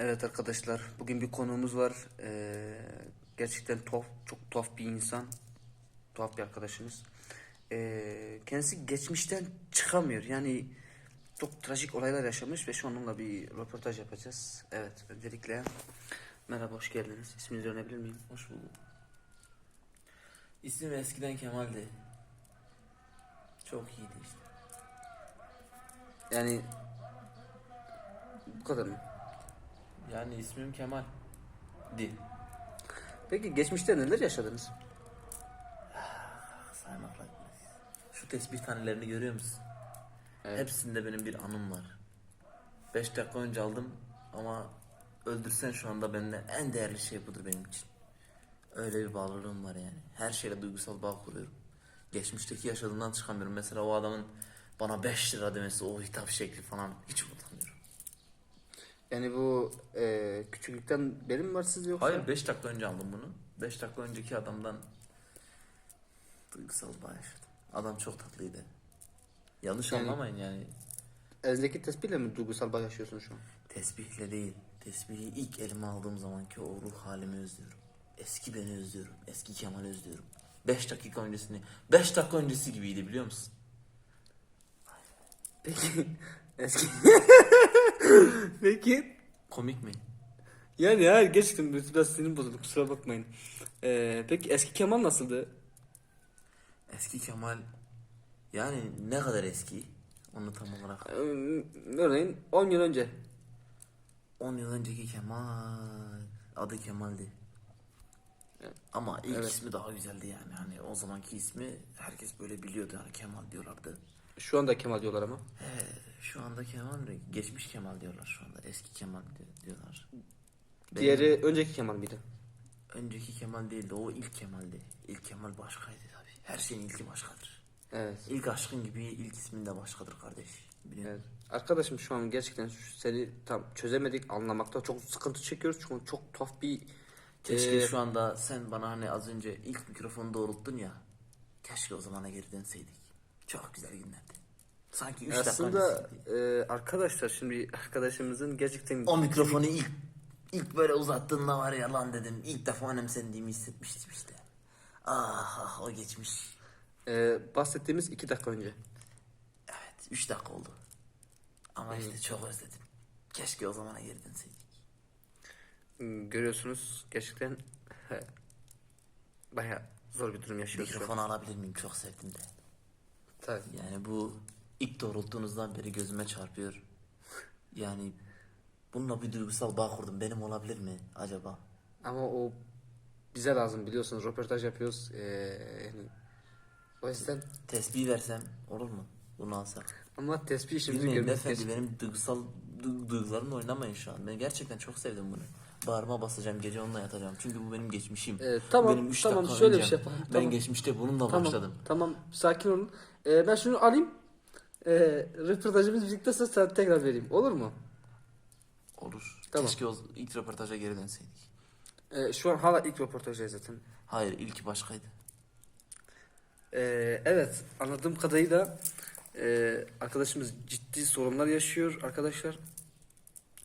Evet arkadaşlar, bugün bir konuğumuz var. Ee, gerçekten tuhaf, çok tuhaf bir insan. Tuhaf bir arkadaşımız. Ee, kendisi geçmişten çıkamıyor. Yani çok trajik olaylar yaşamış ve şu an onunla bir röportaj yapacağız. Evet, öncelikle merhaba, hoş geldiniz. İsminizi öğrenebilir miyim? Hoş bulduk. İsmim eskiden Kemal'di. Çok iyiydi işte. Yani bu kadar mı? Yani ismim Kemal. Di. Peki geçmişte neler yaşadınız? Saymakla bitmez. Şu tesbih tanelerini görüyor musun? Evet. Hepsinde benim bir anım var. 5 dakika önce aldım ama öldürsen şu anda bende en değerli şey budur benim için. Öyle bir bağlılığım var yani. Her şeyle duygusal bağ kuruyorum. Geçmişteki yaşadığımdan çıkamıyorum. Mesela o adamın bana 5 lira demesi, o hitap şekli falan hiç unutamıyorum. Yani bu e, küçüklükten beri mi var siz yoksa? Hayır 5 dakika önce aldım bunu. 5 dakika önceki adamdan duygusal bağ yaşadım. Adam çok tatlıydı. Yanlış Yani- anlamayın yani. Elinizdeki tespihle mi duygusal bağ yaşıyorsun şu an? Tesbihle değil. Tesbihi ilk elime aldığım zamanki o ruh halimi özlüyorum. Eski beni özlüyorum. Eski Kemal'i özlüyorum. 5 dakika öncesini, 5 dakika öncesi gibiydi biliyor musun? Peki eski Peki Komik mi? yani ya gerçekten biraz sinirim bozuldu kusura bakmayın. Ee, peki eski Kemal nasıldı? Eski Kemal yani ne kadar eski? Onu tam olarak Ee, örneğin 10 yıl önce. 10 yıl önceki Kemal adı Kemal'di. Ama ilk Evet. ismi daha güzeldi yani. Hani o zamanki ismi herkes böyle biliyordu yani Kemal diyorlardı. Şu anda Kemal diyorlar ama. He, şu anda Kemal de geçmiş Kemal diyorlar şu anda. Eski Kemal di- diyorlar. Benim Diğeri önceki Kemal miydi? önceki Kemal değildi. O ilk Kemal'di. İlk Kemal başkaydı tabii. Her şeyin ilki başkadır. Evet. İlk aşkın gibi ilk ismin de başkadır kardeş. Biliyor Evet. Arkadaşım şu an gerçekten seni tam çözemedik anlamakta çok sıkıntı çekiyoruz çünkü çok tuhaf bir Keşke Ee, şu anda sen bana hani az önce ilk mikrofonu doğrulttun ya. Keşke o zamana geri dönseydik. Çok güzel günlerdi. Sanki 3 dakika aslında öncesiydi. e, arkadaşlar şimdi arkadaşımızın gerçekten O mikrofonu ilk ilk böyle uzattığında var ya lan dedim. İlk defa önemsendiğimi hissetmiştim işte. Ah ah o geçmiş. e, bahsettiğimiz iki dakika önce. Evet 3 dakika oldu. Ama işte çok özledim. Keşke o zamana geri dönseydik. Hmm, Görüyorsunuz gerçekten he, bayağı zor bir durum yaşıyoruz. şu an. Mikrofonu alabilir miyim? Çok sevdim de. Tabii. Yani bu ilk doğrulttuğunuzdan beri gözüme çarpıyor. Yani bununla bir duygusal bağ kurdum. Benim olabilir mi acaba? Ama o bize lazım biliyorsunuz röportaj yapıyoruz. E, yani o yüzden Tesbih versem olur mu? Bunu alsak. ama tespih işimizi Bilmeyin görmek beyefendi benim duygusal du- duygularımla oynamayın şu an. Ben gerçekten çok sevdim bunu. Bağrıma basacağım gece onunla yatacağım. Çünkü bu benim geçmişim. Ee, tamam, benim üç tamam, şöyle bir öncem. şey yapalım, Ben tamam. geçmişte bununla Tamam, başladım. tamam sakin olun. E, ben şunu alayım. E, röportajımız sonra sana tekrar vereyim. Olur mu? Olur. Tamam. Keşke o ilk röportaja geri dönseydik. E, şu an hala ilk röportajdayız zaten. Hayır ilki başkaydı. Ee, evet anladığım kadarıyla e, arkadaşımız ciddi sorunlar yaşıyor arkadaşlar.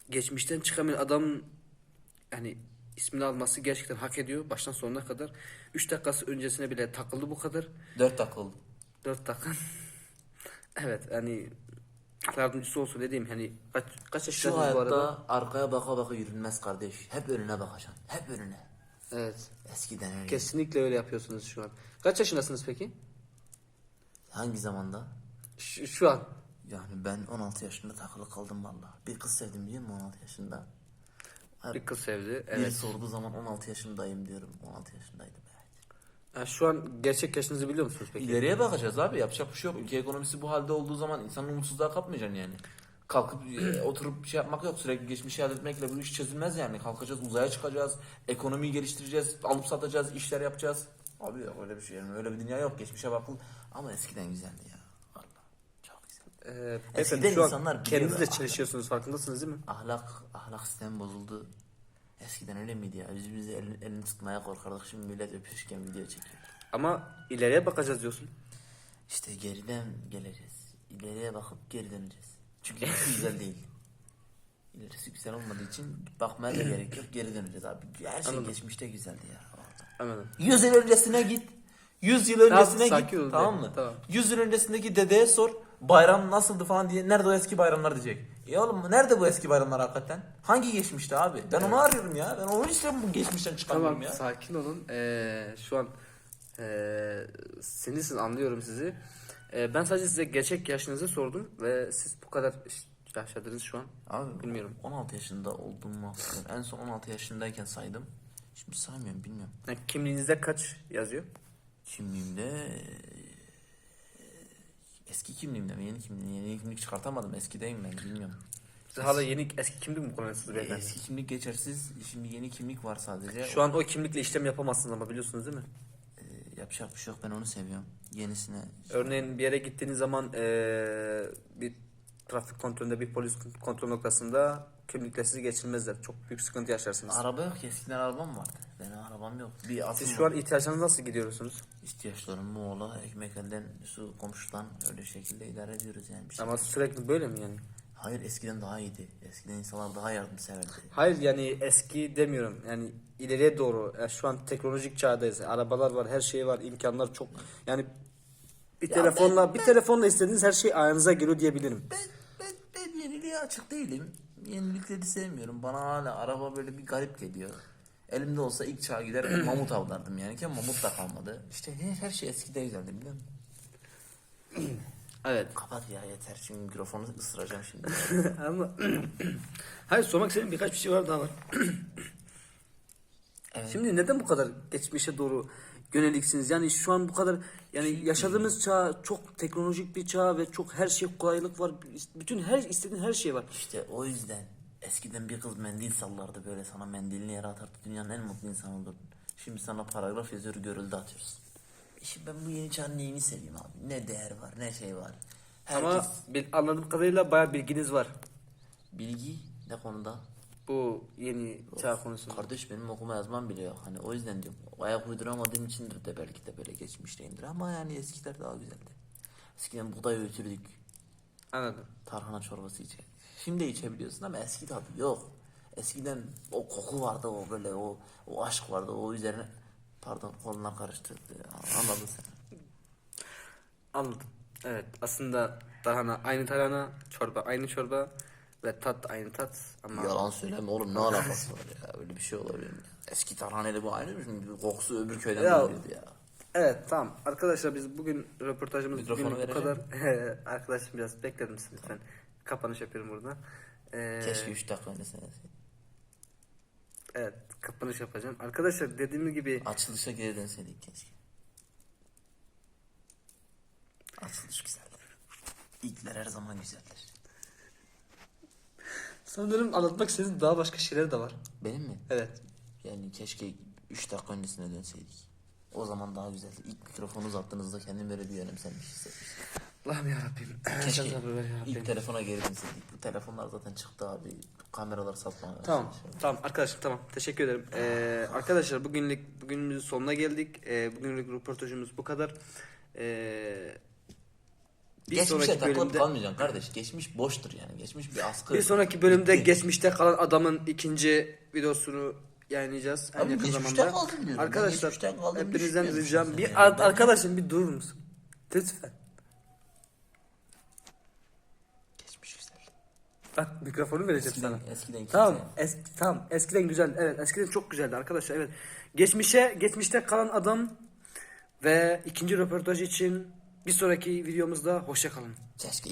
Geçmişten çıkamayan adam yani ismini alması gerçekten hak ediyor baştan sonuna kadar. 3 dakikası öncesine bile takıldı bu kadar. 4 dakika oldu. 4 dakika. evet Allah yardımcısı olsun dediğim hani kaç, kaç Şu yaşındasınız bu arada? hayatta arkaya baka baka yürünmez kardeş. Hep önüne bakacaksın. Hep önüne. Evet Eskiden öyle. kesinlikle öyle yapıyorsunuz şu an. Kaç yaşındasınız peki? Hangi zamanda? Şu, şu an. Yani ben 16 yaşında takılı kaldım valla. Bir kız sevdim biliyor musun 16 yaşında? Her- Bir kız sevdi. Biri Evet. sorduğu zaman 16 yaşındayım diyorum. 16 yaşındaydım evet. Ha, şu an gerçek yaşınızı biliyor musunuz peki? İleriye bakacağız abi. Yapacak bir şey yok. Ülke ekonomisi bu halde olduğu zaman insanın umutsuzluğa kapmayacaksın yani. Kalkıp e, oturup şey yapmak yok. Sürekli geçmişi yad etmekle bu iş çözülmez yani. Kalkacağız, uzaya çıkacağız. Ekonomiyi geliştireceğiz. Alıp satacağız, işler yapacağız. Abi yok öyle bir şey yani. Öyle bir dünya yok. Geçmişe bakıl. Ama eskiden güzeldi ya. Ee, Eskiden an insanlar kendinizle biliyordu. çalışıyorsunuz farkındasınız değil mi? Ahlak, ahlak sistemi bozuldu. Eskiden öyle miydi ya? Biz bize elini, elini tutmaya korkardık. Şimdi millet öpüşürken video çekiyor. Ama ileriye bakacağız diyorsun. İşte geriden geleceğiz. İleriye bakıp geri döneceğiz. Çünkü güzel değil. İlerisi güzel olmadığı için bakmaya da gerek yok. Geri döneceğiz abi. Her şey Anladım. geçmişte güzeldi ya. Anladım. 100 yıl öncesine git. 100 yıl öncesine git. ol Tamam mı? tamam. 100 yıl öncesindeki dedeye sor. Bayram nasıldı falan diye. Nerede o eski bayramlar diyecek. E oğlum nerede bu eski bayramlar hakikaten? Hangi geçmişte abi? Ben onu arıyorum ya. Ben onu istiyorum bu geçmişten çıkamıyorum Tamam ya. sakin olun. Ee, şu an ee, sinirsin anlıyorum sizi. Ee, ben sadece size gerçek yaşınızı sordum ve siz bu kadar yaşadınız şu an. Abi Bilmiyorum. 16 yaşında olduğumu hatırlıyorum. En son 16 yaşındayken saydım. Şimdi saymıyorum bilmiyorum. Yani kimliğinizde kaç yazıyor? Kimliğimde eski kimliğimde mi? Yeni kimliğim. Yeni kimlik çıkartamadım. Eskideyim ben bilmiyorum. Siz hala yeni eski kimlik mi kullanıyorsunuz beyefendi? Eski kimlik geçersiz. Şimdi yeni kimlik var sadece. Şu an o kimlikle işlem yapamazsınız ama biliyorsunuz değil mi? Eee, yapacak bir şey yok. Ben onu seviyorum. Yenisine Örneğin bir yere gittiğiniz zaman ee, bir trafik kontrolünde bir polis kontrol noktasında kimlikle sizi geçirmezler. Çok büyük sıkıntı yaşarsınız. Araba yok ki. Eskiden arabam vardı. Benim arabam yok. Bir atım Siz şu var. an ihtiyaçlarınız nasıl gidiyorsunuz? ihtiyaçlarım Muğla, ekmek elden, su komşudan öyle şekilde idare ediyoruz yani. Bir şey. Ama sürekli böyle mi yani? Hayır eskiden daha iyiydi. Eskiden insanlar daha yardımseverdi. Hayır yani eski demiyorum. Yani ileriye doğru. Ya şu an teknolojik çağdayız. Arabalar var, her şey var, imkanlar çok. Yani bir Ya telefonla bir telefonla istediğiniz her şey ayağınıza geliyor diyebilirim. Ben, ben, ben yeniliğe açık değilim. Yenilikleri sevmiyorum. Bana hala araba böyle bir garip geliyor. Elimde olsa ilk çağa gider mamut avlardım yani ki mamut da kalmadı. İşte her, her şey eskide güzeldi biliyor musun? Evet. Kapat ya yeter şimdi mikrofonu ısıracağım şimdi. Ama Hayır sormak istediğim birkaç bir şey var daha var. Evet. Şimdi neden bu kadar geçmişe doğru yöneliksiniz? Yani şu an bu kadar yani yaşadığımız çağ çok teknolojik bir çağ ve çok her şey kolaylık var. Bütün her istediğin her şey var. İşte o yüzden eskiden bir kız mendil sallardı böyle sana mendilini yere atardı. Dünyanın en mutlu insanı olurdun. Şimdi sana paragraf yazıyor görüldü atıyoruz. Şimdi ben bu yeni çağın neyini seveyim abi? Ne değer var ne şey var. Herkes Ama anladığım kadarıyla bayağı bilginiz var. bilgi ne konuda? Bu yeni çağ konusunda. Kardeş benim okuma yazmam bile yok. Hani o yüzden diyorum. Ayak uyduramadığım içindir de belki de böyle geçmişteyimdir. Ama yani eskiler daha güzeldi. Eskiden buğday öğütürdük. Anladım. Tarhana çorbası içer. Şimdi içebiliyorsun ama eski tadı yok. Eskiden o koku vardı o böyle o o aşk vardı o üzerine pardon koluna karıştı. Anladın sen. Anladım. Evet aslında tarhana aynı tarhana, çorba aynı çorba ve tat aynı tat ama Yalan söyleme oğlum ne alakası var ya öyle bir şey olabilir mi? Eski tarhanayla bu aynı mı şimdi? Kokusu öbür köyden Ya- geliyordu ya. Evet tamam arkadaşlar biz bugün röportajımız Mikrofonu bugün bu vereceğim. kadar. Arkadaşım biraz bekler misin lütfen? Kapanış yapıyorum burada. Ee, Keşke 3 dakika öncesine deseydin. Evet kapanış yapacağım. Arkadaşlar dediğim gibi Açılışa geri dönseydik keşke. Açılış güzeldir. İlkler her zaman güzeldir. Sanırım anlatmak istediğim daha başka şeyler de var. Benim mi? Evet. Yani keşke 3 dakika öncesine dönseydik. O zaman daha güzeldi. İlk mikrofonu uzattığınızda kendim böyle bir önemsenmiş hissetmiştim. Allah'ım yarabbim. Keşke ilk telefona geri dönseydik. Bu telefonlar zaten çıktı abi. Kameralar satmaya başladı. Tamam, tamam arkadaşlar tamam. Teşekkür ederim. Ee, arkadaşlar bugünlük bugünümüzün sonuna geldik. Ee, bugünlük röportajımız bu kadar. Ee, bir Geçmişe sonraki takılıp bölümde kalmayacaksın kardeş. Geçmiş boştur yani. Geçmiş bir askı. bir sonraki bölümde Bitti. geçmişte kalan adamın ikinci videosunu yayınlayacağız. En Abi yakın geçmişten zamanda. Arkadaşlar hepinizden ricam şahsen bir yani. arkadaşım bir durur musun? Lütfen. Geçmiş güzel. Bak mikrofonu vereceğim Eskiden, sana. eskiden Tamam, es tamam. Eskiden güzel. Evet, eskiden çok güzeldi arkadaşlar. Evet. Geçmişe, geçmişte kalan adam ve ikinci röportaj için bir sonraki videomuzda hoşça kalın. Keşke